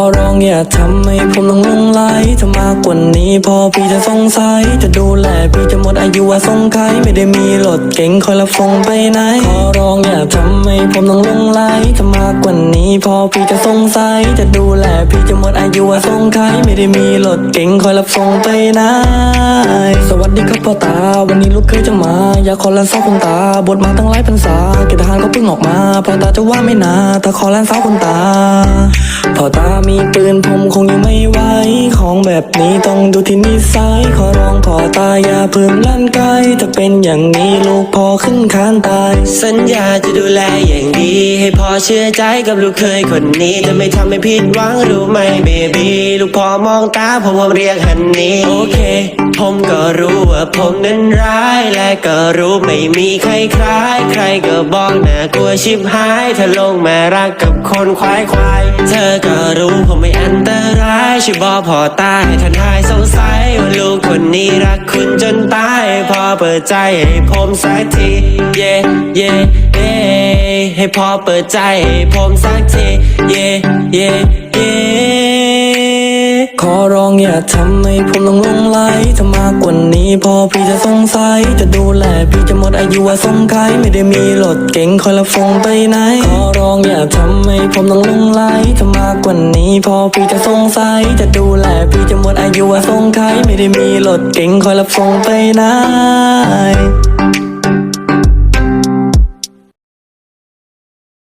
อร้องอย่าทำให้ผมต้องลงไหลถ้ามากกว่านี้พอพี่จะสงสัยจะดูแลพี่จะหมดอายุว่าสงไขไม่ได้มีรถเก่งคอยรับส่งไปไหนขอร้องอย่าทำให้ผมต้องลงไหลถ้ามากกว่านี้พอพี่จะสงสัยจะดูแลพี่จะหมดอายุว่าสงไขไม่ได้มีรถเก่งคอยรับส่งไปไหนสวัสดีครับพ่อตา วันนี้ลูกเคยจะมา อยากขอลานสาคุณตา บทมาตั้งหลายพรรษาเกณฑ์ทหารก็เพิ่งออกมาพ่อตาจะว่าไม่นาถ้าขอลานสาคุณตา พ่อตามีปืนผมคงอยู่ไม่ไหวของแบบนี้ต้องดูที่นิสัยขอร้องพ่อตาอย่าเพิ่งลั่นไกลถ้าเป็นอย่างนี้ลูกพอขึ้นคานตาย สัญญาจะดูแลอย่างดี ให้พ่อเชื่อใจกับลูกเคยคนนี้จะไม่ทำให้ผิดหวังรู้ไหมเบบีลูกพ่อมองตาผมผมเรียกฮันนี่โอเค ผมก็รู้ว่า ผมนั้นร้ายและก็รู้ไม่มีใครคล้าย ใครก็บอกน่ากลัวชิบหายถ้าลงมารักกับคนควายควายเธอก็รู้ผมไม่อันตรายช่วยบอกพ่อตาให้ท่านหายสงสัยว่าลูกคนนี้รักคุณจนตาย พอเปิดใจให้ผมสักทีเย่เย่เย่ให้พอเปิดใจให้ผมสักทีเย่เย่ ทำให้ผมต้องลงไหลถ้ามากกว่านี้พอพี่จะสงสัย จะดูแลพี่จะหมดอายุว่าสงไขไม่ได้มีรถเก่งคอยรับส่งไปไหน ขอร้องอย่าทำให้ผมต้องลงไหลถ้ามากกว่านี้พอพี่จะสงสัย จะดูแลพี่จะหมดอายุว่าสงไขไม่ได้มีรถเก่งคอยรับส่งไปไหน